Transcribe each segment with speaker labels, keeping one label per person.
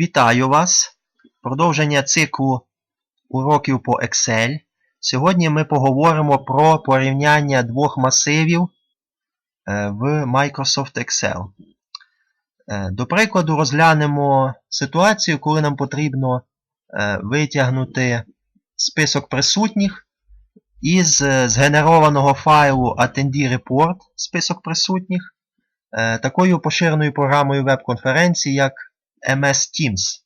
Speaker 1: Вітаю вас! Продовження циклу уроків по Excel. Сьогодні ми поговоримо про порівняння двох масивів е, в Microsoft Excel. Е, До прикладу, розглянемо ситуацію, коли нам потрібно е, витягнути список присутніх із згенерованого файлу Attendee Report, список присутніх, такою поширеною програмою веб-конференції, як MS Teams.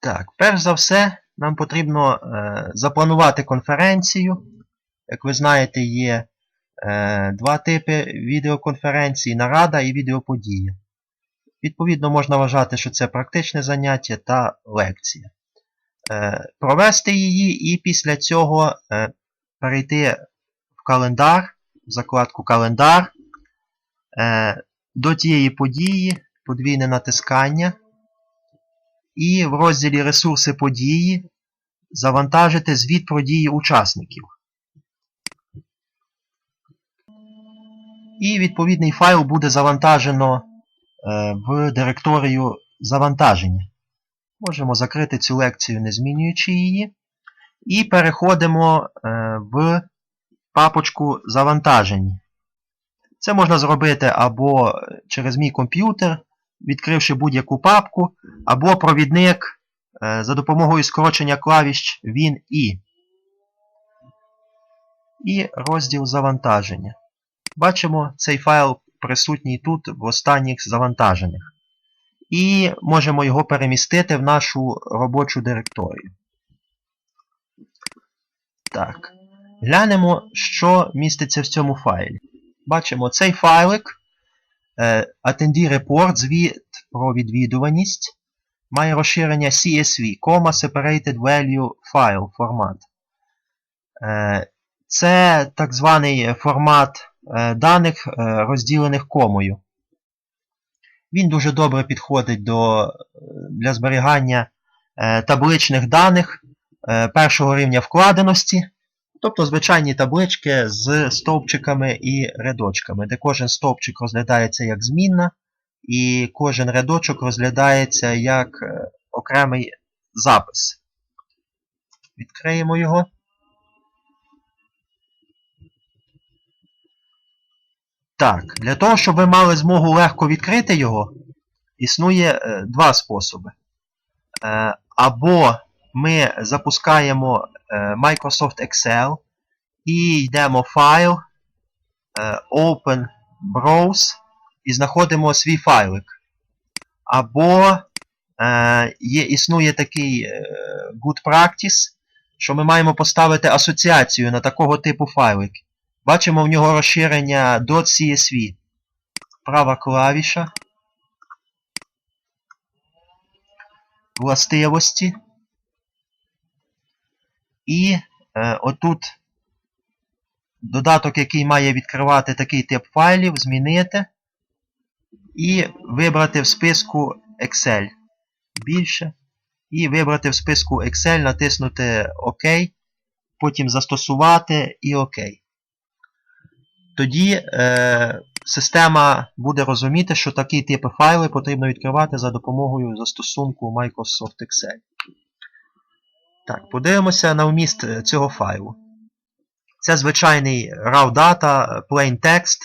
Speaker 1: Так, перш за все, нам потрібно е, запланувати конференцію. Як ви знаєте, є е, два типи відеоконференції нарада і відеоподія. Відповідно, можна вважати, що це практичне заняття та лекція. Е, провести її і після цього е, перейти в календар, в закладку календар. Е, до тієї події подвійне натискання. І в розділі Ресурси події завантажити звіт про дії учасників. І відповідний файл буде завантажено е, в директорію завантаження. Можемо закрити цю лекцію, не змінюючи її. І переходимо е, в папочку завантаження. Це можна зробити або через мій комп'ютер, відкривши будь-яку папку, або провідник е, за допомогою скорочення клавіш Win і. І розділ завантаження. Бачимо, цей файл присутній тут в останніх завантаженнях. І можемо його перемістити в нашу робочу директорію. Так. Глянемо, що міститься в цьому файлі. Бачимо цей файлик е, Attendee Report, звіт про відвідуваність, має розширення CSV, Comma Separated Value File формат. Е, Це так званий формат е, даних, е, розділених комою. Він дуже добре підходить до, е, для зберігання е, табличних даних е, першого рівня вкладеності. Тобто звичайні таблички з стовпчиками і рядочками, де кожен стовпчик розглядається як змінна, і кожен рядочок розглядається як е, окремий запис. Відкриємо його. Так, для того, щоб ви мали змогу легко відкрити його, існує е, два способи. Е, або ми запускаємо Microsoft Excel і йдемо в файл, е, Open Browse і знаходимо свій файлик. Або е, є, існує такий е, Good Practice, що ми маємо поставити асоціацію на такого типу файлик. Бачимо в нього розширення .csv. Права клавіша. Властивості. І е, отут додаток, який має відкривати такий тип файлів, змінити. І вибрати в списку Excel більше. І вибрати в списку Excel, натиснути ОК, потім застосувати і ОК. Тоді е, система буде розуміти, що такі типи файли потрібно відкривати за допомогою застосунку Microsoft Excel. Так, подивимося на вміст е, цього файлу. Це звичайний raw data, plain text.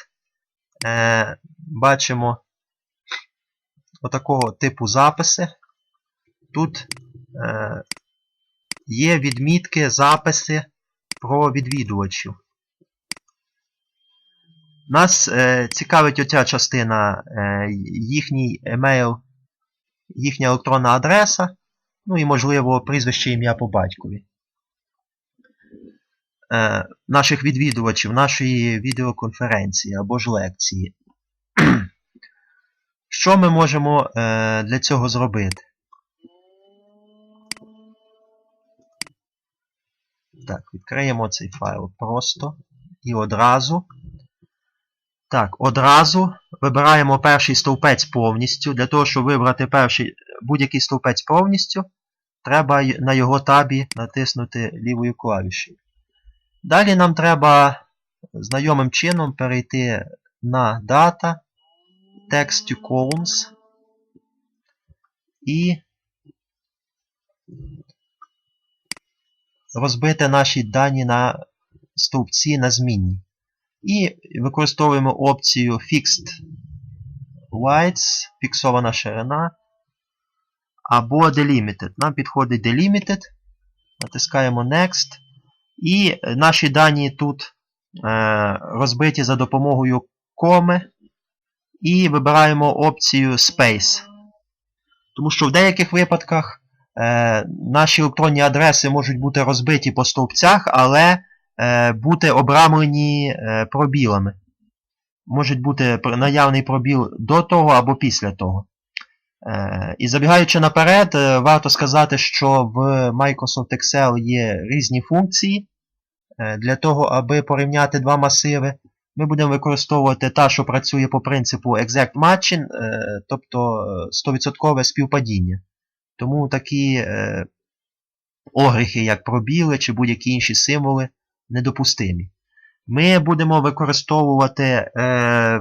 Speaker 1: Е, бачимо отакого типу записи. Тут е, є відмітки, записи про відвідувачів. Нас е, цікавить оця частина е, їхній емейл, їхня електронна адреса, ну і, можливо, прізвище ім'я по батькові. Е, наших відвідувачів, нашої відеоконференції або ж лекції. Що ми можемо е, для цього зробити? Так, відкриємо цей файл просто і одразу. Так, одразу вибираємо перший стовпець повністю. Для того, щоб вибрати будь-який стовпець повністю, треба на його табі натиснути лівою клавішею. Далі нам треба знайомим чином перейти на Data, Text to Columns і розбити наші дані на стовпці на змінні. І використовуємо опцію Fixed Widths, фіксована ширина, або Delimited. Нам підходить Delimited. Натискаємо Next. І наші дані тут е, розбиті за допомогою коми. І вибираємо опцію Space. Тому що в деяких випадках е, наші електронні адреси можуть бути розбиті по стовпцях, але е, бути обрамлені пробілами. Може бути наявний пробіл до того або після того. Е, і забігаючи наперед, е, варто сказати, що в Microsoft Excel є різні функції. Е, Для того, аби порівняти два масиви, ми будемо використовувати та, що працює по принципу Exact Matching, тобто е, 100% співпадіння. Тому такі огріхи, як пробіли чи будь-які інші символи, недопустимі. Ми будемо використовувати,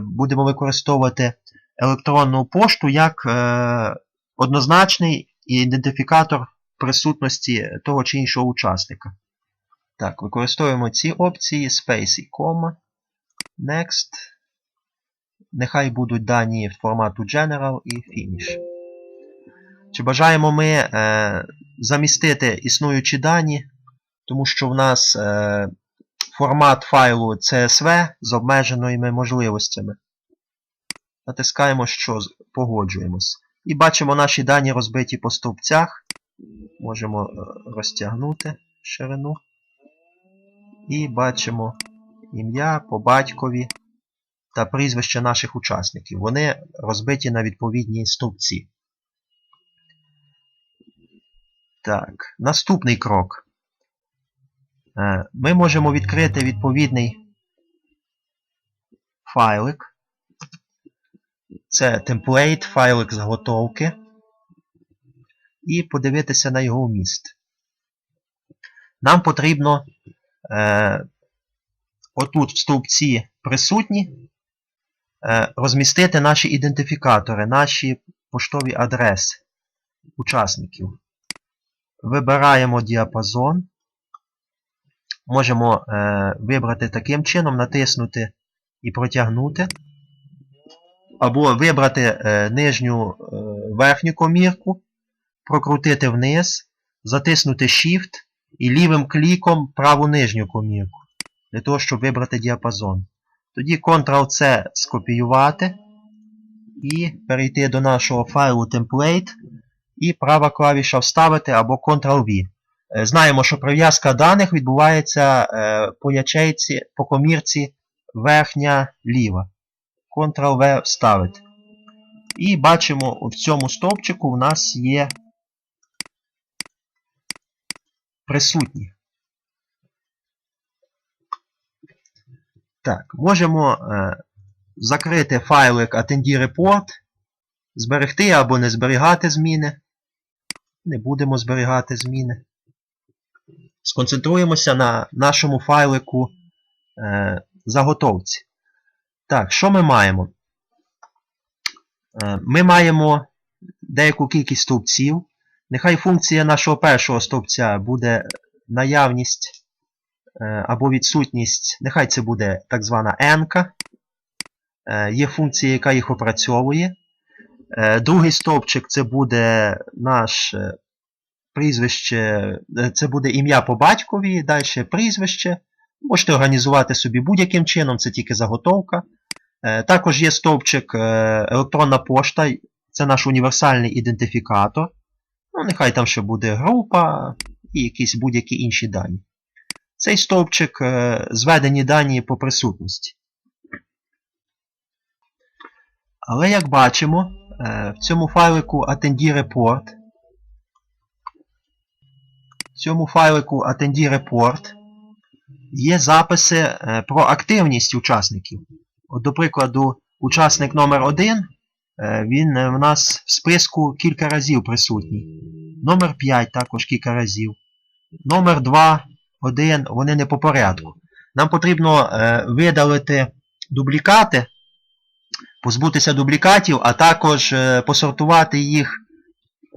Speaker 1: будемо використовувати електронну пошту як е, однозначний ідентифікатор присутності того чи іншого учасника. Так, використовуємо ці опції Space і Comma. Next. Нехай будуть дані формату General і Finish. Чи бажаємо ми е, замістити існуючі дані, тому що в нас е, формат файлу CSV з обмеженими можливостями. Натискаємо, що погоджуємось. І бачимо наші дані розбиті по стовпцях. Можемо е, розтягнути ширину. І бачимо ім'я по батькові та прізвище наших учасників. Вони розбиті на відповідні стовпці. Так, наступний крок. Е, Ми можемо відкрити відповідний файлик. Це темплейт, файлик заготовки. І подивитися на його вміст. Нам потрібно е, отут в стовпці присутні е, розмістити наші ідентифікатори, наші поштові адреси учасників. Вибираємо діапазон. Можемо е, вибрати таким чином, натиснути і протягнути. Або вибрати е, нижню е, верхню комірку, прокрутити вниз, затиснути Shift і лівим кліком праву нижню комірку. Для того, щоб вибрати діапазон. Тоді Ctrl-C скопіювати і перейти до нашого файлу template і права клавіша вставити або Ctrl-V. Е, Знаємо, що прив'язка даних відбувається по ячейці, по комірці верхня ліва. Ctrl-V вставити. І бачимо, в цьому стовпчику у нас є присутні. Так, можемо е, закрити файлик Attendee Report, зберегти або не зберігати зміни. Не будемо зберігати зміни. Сконцентруємося на нашому файлику е, заготовці. Так, що ми маємо? Е, ми маємо деяку кількість стовпців. Нехай функція нашого першого стовпця буде наявність е, або відсутність, нехай це буде так звана n. Е, Є функція, яка їх опрацьовує. Другий стовпчик це буде наш прізвище, це буде ім'я по батькові, далі прізвище. Можете організувати собі будь-яким чином, це тільки заготовка. Е, Також є стовпчик е, електронна пошта, це наш універсальний ідентифікатор. Ну, нехай там ще буде група і якісь будь-які інші дані. Цей стовпчик е, зведені дані по присутності. Але як бачимо, в цьому файлику Attendee Report, в цьому файлику Attendee Report є записи е, про активність учасників. От, до прикладу, учасник номер 1 він е, в нас в списку кілька разів присутній. Номер 5 також кілька разів. Номер 2, 1, вони не по порядку. Нам потрібно е, видалити дублікати, позбутися дублікатів, а також е, посортувати їх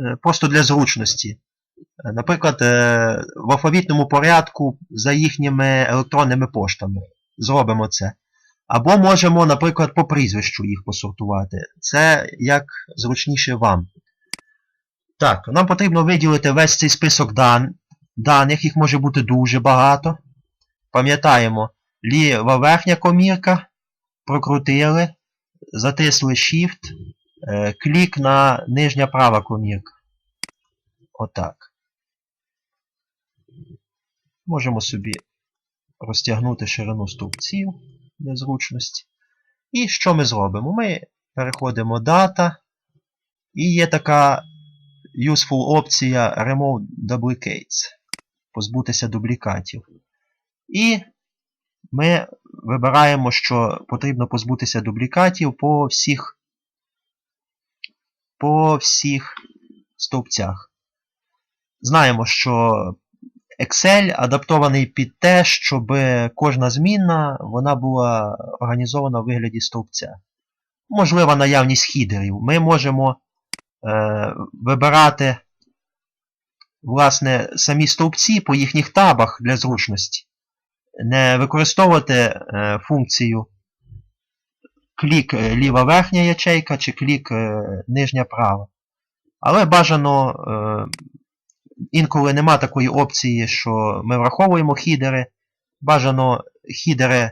Speaker 1: е, просто для зручності. Наприклад, е, в алфавітному порядку за їхніми електронними поштами. Зробимо це. Або можемо, наприклад, по прізвищу їх посортувати. Це як зручніше вам. Так, нам потрібно виділити весь цей список дан... даних, їх може бути дуже багато. Пам'ятаємо, ліва верхня комірка, прокрутили, затисли Shift, е, клік на нижня права комірка. Отак. Можемо собі розтягнути ширину стовпців для зручності. І що ми зробимо? Ми переходимо дата. І є така useful опція Remove Duplicates. Позбутися дублікатів. І ми вибираємо, що потрібно позбутися дублікатів по всіх, по всіх стовпцях. Знаємо, що Excel адаптований під те, щоб кожна змінна вона була організована в вигляді стовпця. Можлива наявність хідерів. Ми можемо е, вибирати власне, самі стовпці по їхніх табах для зручності. Не використовувати е, функцію клік е, ліва верхня ячейка чи клік е, нижня права. Але бажано е, інколи нема такої опції, що ми враховуємо хідери. Бажано хідери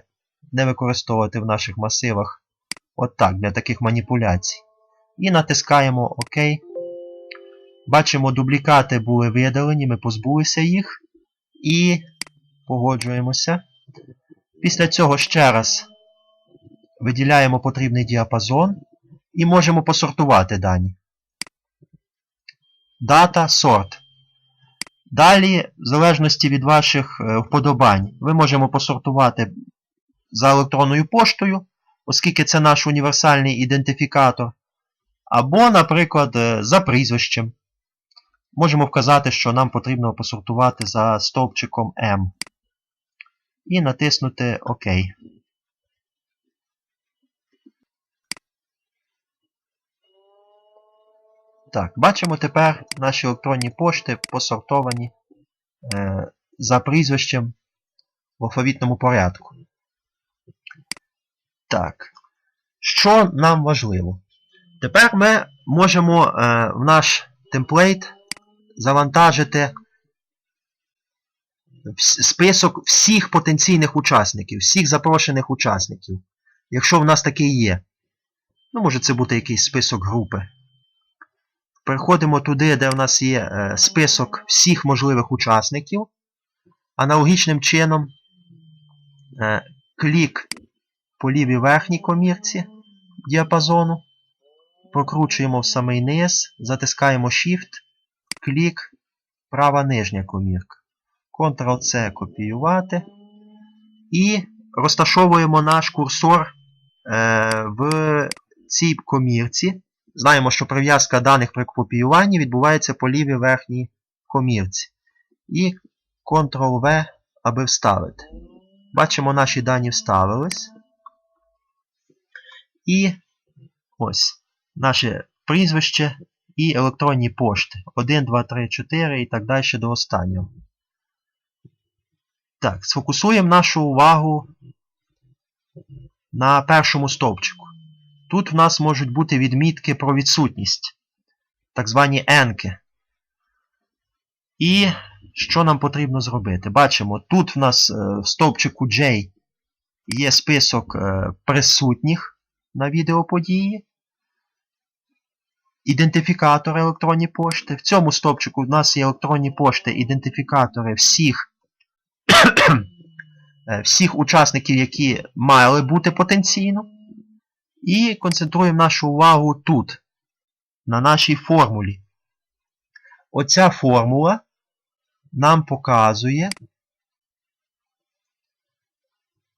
Speaker 1: не використовувати в наших масивах. От так, для таких маніпуляцій. І натискаємо ОК. Бачимо, дублікати були видалені, ми позбулися їх. І погоджуємося. Після цього ще раз виділяємо потрібний діапазон і можемо посортувати дані. Дата, сорт. Далі, в залежності від ваших е, вподобань, ми можемо посортувати за електронною поштою, оскільки це наш універсальний ідентифікатор. Або, наприклад, е, за прізвищем. Можемо вказати, що нам потрібно посортувати за стовпчиком M. І натиснути ОК. Так, бачимо тепер наші електронні пошти посортовані е, за прізвищем в алфавітному порядку. Так. Що нам важливо? Тепер ми можемо е, в наш темплейт завантажити список всіх потенційних учасників, всіх запрошених учасників. Якщо в нас такий є. Ну, може це бути якийсь список групи. Переходимо туди, де в нас є е, список всіх можливих учасників. Аналогічним чином е, клік по лівій верхній комірці діапазону. Прокручуємо в самий низ, затискаємо Shift, клік, права нижня комірка. Ctrl-C копіювати. І розташовуємо наш курсор е, в цій комірці. Знаємо, що прив'язка даних при копіюванні відбувається по лівій верхній комірці. І Ctrl-V, аби вставити. Бачимо, наші дані вставились. І ось наше прізвище і електронні пошти. 1, 2, 3, 4 і так далі до останнього. Так, сфокусуємо нашу увагу на першому стовпчику. Тут в нас можуть бути відмітки про відсутність, так звані енки. І що нам потрібно зробити? Бачимо, тут в нас е, в стовпчику J є список е, присутніх на відеоподії. Ідентифікатори електронні пошти. В цьому стовпчику в нас є електронні пошти, ідентифікатори всіх е, всіх учасників, які мали бути потенційно. І концентруємо нашу увагу тут, на нашій формулі. Оця формула нам показує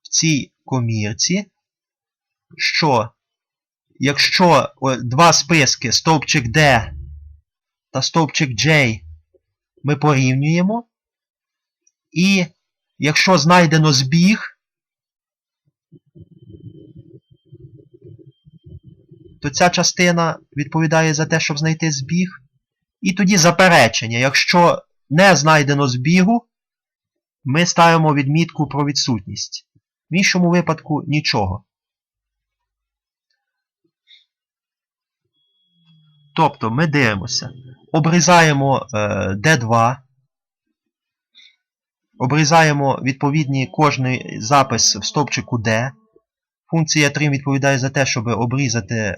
Speaker 1: в цій комірці, що якщо два списки, стовпчик D та стовпчик J, ми порівнюємо, і якщо знайдено збіг, то ця частина відповідає за те, щоб знайти збіг. І тоді заперечення. Якщо не знайдено збігу, ми ставимо відмітку про відсутність. В іншому випадку нічого. Тобто ми дивимося. Обрізаємо е, D2. Обрізаємо відповідний кожний запис в стовпчику D. Функція trim відповідає за те, щоб обрізати е,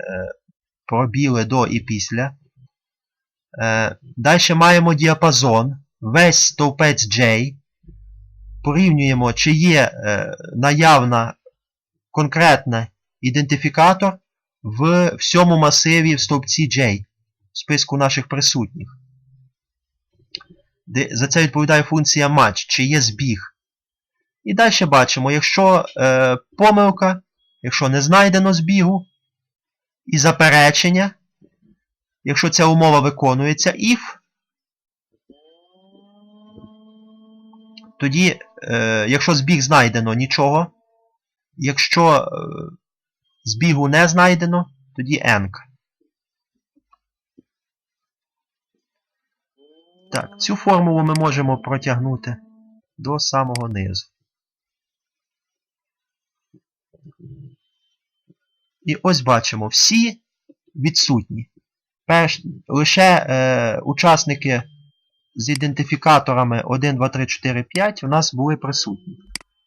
Speaker 1: пробіли до і після. Е, Далі маємо діапазон. Весь стовпець J. Порівнюємо, чи є е, наявна конкретна ідентифікатор в всьому масиві в стовпці J, в списку наших присутніх. За це відповідає функція match, чи є збіг. І далі бачимо, якщо помилка, якщо не знайдено збігу, і заперечення, якщо ця умова виконується, if, тоді, е, якщо збіг знайдено, нічого. Якщо е, збігу не знайдено, тоді enk. Так, цю формулу ми можемо протягнути до самого низу. І ось бачимо, всі відсутні. Перш, лише е, учасники з ідентифікаторами 1, 2, 3, 4, 5 у нас були присутні.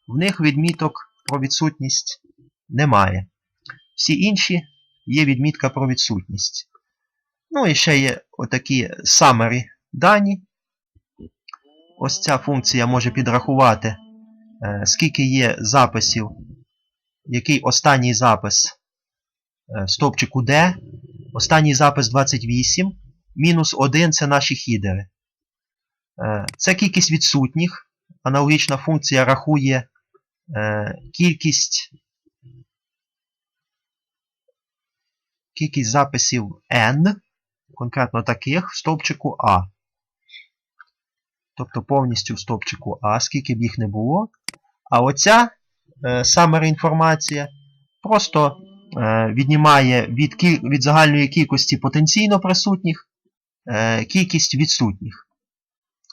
Speaker 1: В них відміток про відсутність немає. Всі інші є відмітка про відсутність. Ну і ще є отакі summary дані. Ось ця функція може підрахувати, е, скільки є записів, який останній запис е, в стовпчику D. Останній запис 28. Мінус 1 це наші хідери. Е, Це кількість відсутніх. Аналогічна функція рахує е, кількість кількість записів n, конкретно таких, в стовпчику А. Тобто повністю в стовпчику А, скільки б їх не було. А оця е, summary інформація просто е, віднімає від, від загальної кількості потенційно присутніх е, кількість відсутніх.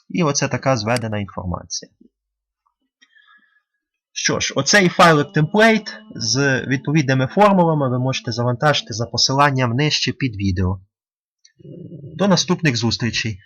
Speaker 1: І оце така зведена інформація. Що ж, оцей файлик темплейт з відповідними формулами ви можете завантажити за посиланням нижче під відео. До наступних зустрічей!